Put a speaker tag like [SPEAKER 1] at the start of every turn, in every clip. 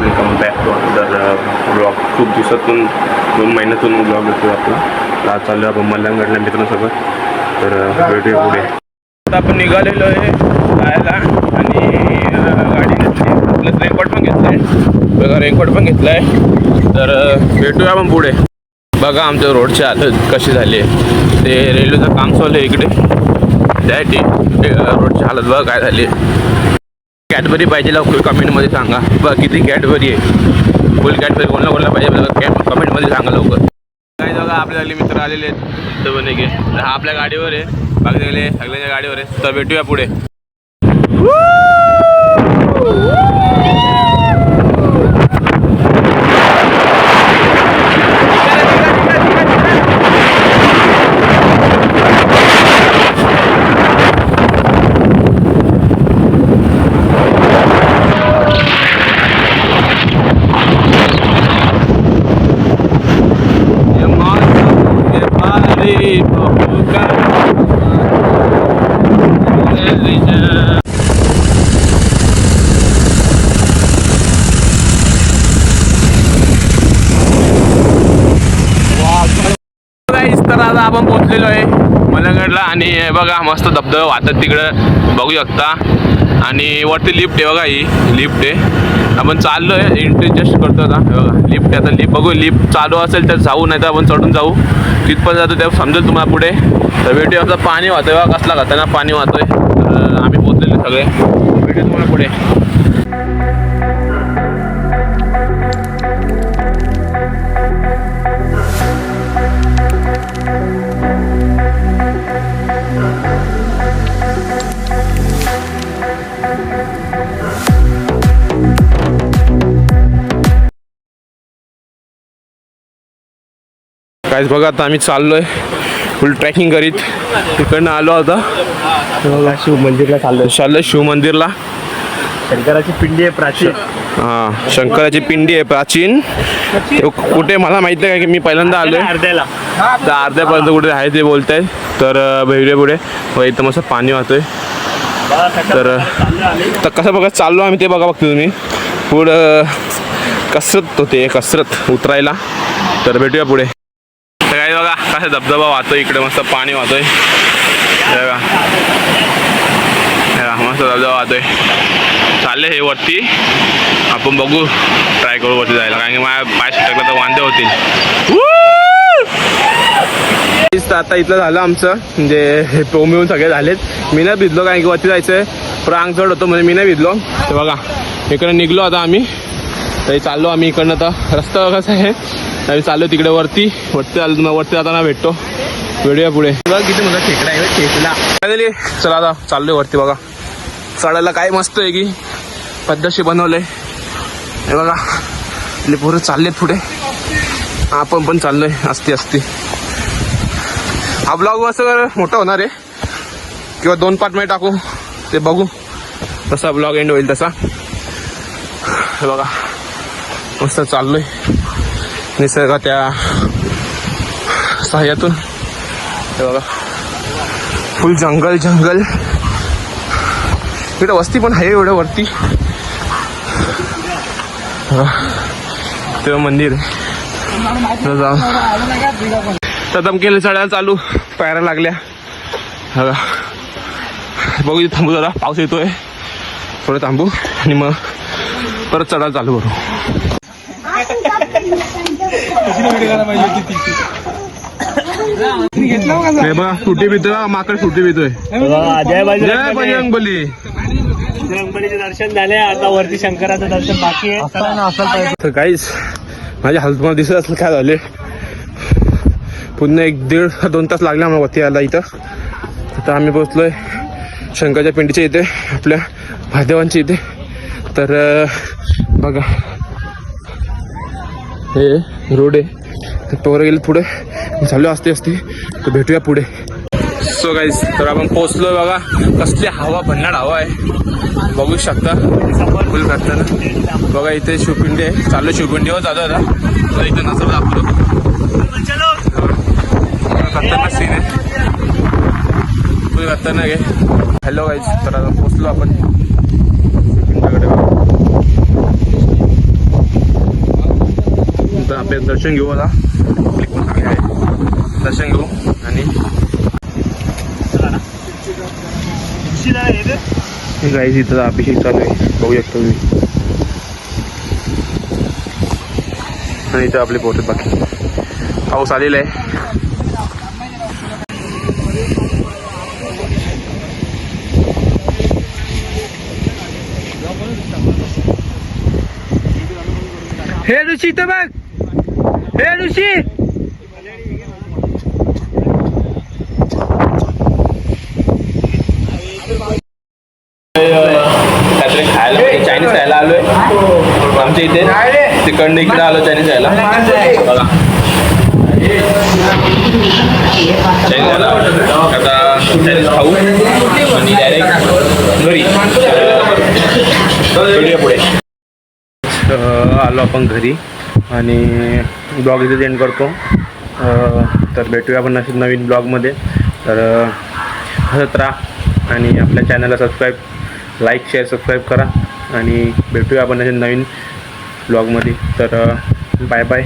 [SPEAKER 1] Welcome back to other blog खूप दिवसातून दोन महिन्यातून ब्लॉग येतो आपला. तर आज चालू आहे आपण मल्ल्याणगडल्या मित्रांसोबत. तर भेटूया पुढे. आता आपण निघालेलो आहे जायला आणि गाडी घेतली रेनकोट पण घेतलं आहे बघा रेनकोट पण घेतलं आहे तर भेटूया आपण पुढे. बघा आमच्या रोडची हालत कशी झाली आहे. ते रेल्वेचं काम चालू आहे इकडे. त्यासाठी रोडची हालत बघा काय झाली कॅडबरी पाहिजे लवकर कमेंटमध्ये सांगा. बघ किती कॅडबरी आहे. फुल कॅडबरी कोणला कोणला पाहिजे बघा. कॅट कमेंटमध्ये सांगा लवकर. काय बघा आपले सगळे मित्र आलेले आहेत. की. तर हा आपल्या गाडीवर आहे. बाकी सगळे सगळ्यांच्या गाडीवर आहे. तर भेटूया पुढे. आज आता आपण पोचलेलो आहे मलंगडला आणि हे बघा मस्त धबधबा वाहतात तिकडं. बघू शकता. आणि वरती लिफ्ट आहे बघा ही. लिफ्ट आहे. आपण चाललो आहे एंट्री जस्ट करतो आता. बघा लिफ्ट आता. लिफ्ट बघू लिफ्ट चालू असेल तर जाऊ नाही तर आपण चढून जाऊ. तिथपर्यंत जातो तेव्हा समजेल तुम्हाला पुढे. तर भेटूया आता पाणी वाहतोय बघा कसला खाताना पाणी वाहतोय. तर आम्ही पोहोचलेले सगळे. भेटू तुम्हाला पुढे. काहीच बघा आता आम्ही चाललोय. फुल ट्रॅकिंग करीत. तिकडनं आलो आता.
[SPEAKER 2] बघा शिव मंदिरला चाललोय.
[SPEAKER 1] चाललोय शिव मंदिरला.
[SPEAKER 2] शंकराची पिंडी आहे प्राचीन.
[SPEAKER 1] हा शंकराची पिंडी आहे प्राचीन. कुठे मला माहिती आहे की मी पहिल्यांदा आलोय.
[SPEAKER 2] अर्ध्याला.
[SPEAKER 1] तर अर्ध्यापर्यंत कुठे आहे ते बोलताय तर अं, भेटूया पुढे. इथं मस्त पाणी वाहतोय. तर तर कसं बघा चाललो आम्ही ते बघा बघतो तुम्ही. पुढं कसरत होते कसरत उतरायला. तर भेटूया पुढे. तर बघा कसं धबधबा वाहतोय इकडे मस्त पाणी वाहतोय. बघा. हे मस्त धबधबा वाहतोय. चालले हे वरती. आपण बघू ट्राय करू वरती जायला कारण की माझ्या पाय सुटकला तर वांदे होतील. आता इथलं झालं आमचं. म्हणजे हे पोम येऊन सगळे झालेत. मी नाही भिजलो कारण की वरती जायचं आहे प्रांग चढ होतो म्हणजे मी नाही भिजलो. ते बघा इकडे निघलो आता आम्ही. तरी चाललो आम्ही इकडनं तर रस्ता कसा आहे आम्ही चाललो तिकडे वरती. वरती चाललो वरती जाताना भेटतो. भेटूया पुढे. बघा किती मोठा खेकडा आहे खेकडा चला आता चाललोय वरती बघा. चढायला काय मस्त आहे की. पद्धतशी बनवलंय. हे बघा. आपले पोरं चाललेत पुढे. आपण पण चाललोय. असती असती. हा ब्लॉग असं मोठा होणार आहे. किंवा दोन पार्टमध्ये टाकू. ते बघू. तसा ब्लॉग एंड होईल तसा. हे बघा. मस्त चाललोय. निसर्गा त्या सहाय्यातून. हे बघा. फुल जंगल जंगल. तिथं वस्ती पण आहे एवढं वरती. तेव्हा मंदिर. आहे तर जाऊ चढायला चालू. पायऱ्या लागल्या. हा. बघू इथे थांबू जरा. पाऊस येतोय. थोडं थांबू आणि मग परत चढायला चालू करू. बघा सुटी पितोय माकड सुटी पितोय.
[SPEAKER 2] जय
[SPEAKER 1] जय बजरंग बली
[SPEAKER 2] बजरंगबलीचे दर्शन झाले आता वरती शंकराचं दर्शन बाकी आहे.
[SPEAKER 1] तर काहीच माझ्या हालत मला दिसत असलं काय झाले? पुन्हा एक दीड दोन तास लागले आम्हाला वरती यायला इथं. आता आम्ही पोचलोय शंकरच्या पिंडीच्या इथे आपल्या महादेवांच्या इथे. तर बघा हे रोड आहे. तर पोरं गेले पुढे. चालू असते असते. तर भेटूया पुढे. सो गाईज तर आपण पोचलो बघा. कसली हवा भन्नाट हवा आहे. बघू शकता. फुल करताना बघा इथे शिवपिंडी आहे. चालू शिवपिंडीवर हो, जातो आता. तर इथे नसलं दाखवतो खतरनाक सीन आहे. फुल करताना घे हॅलो गाईज तर आता पोचलो आपण. शिवपिंडीकडे. आपले दर्शन घेऊ आता. आपली कोण आहे दर्शन घेऊ आणि गाईज इथं अभिषेक चालू आहे. बघू शकतो मी आणि इथं आपले पोहोचत बाकी. पाऊस आलेला आहे. हे ऋषी तर बघ. हे ऋषी काहीतरी खायला चायनीज खायला आलोय. आमच्या इथे तिकडनं इकडे आलो चायनीज खायला. बघा चायनीज खायला आता चायनीज खाऊ. आणि डायरेक्ट घरी. पुढे. आलो आपण घरी. आणि ब्लॉग इथे एंड करतो. तर भेटूया आपण असेच नवीन ब्लॉगमध्ये. तर हसत राहा आणि आपल्या चॅनलला सबस्क्राईब लाईक शेअर सबस्क्राईब करा आणि भेटूया आपण असे नवीन ब्लॉगमध्ये. तर बाय बाय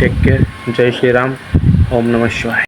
[SPEAKER 1] टेक केअर जय श्रीराम. ओम नमः शिवाय.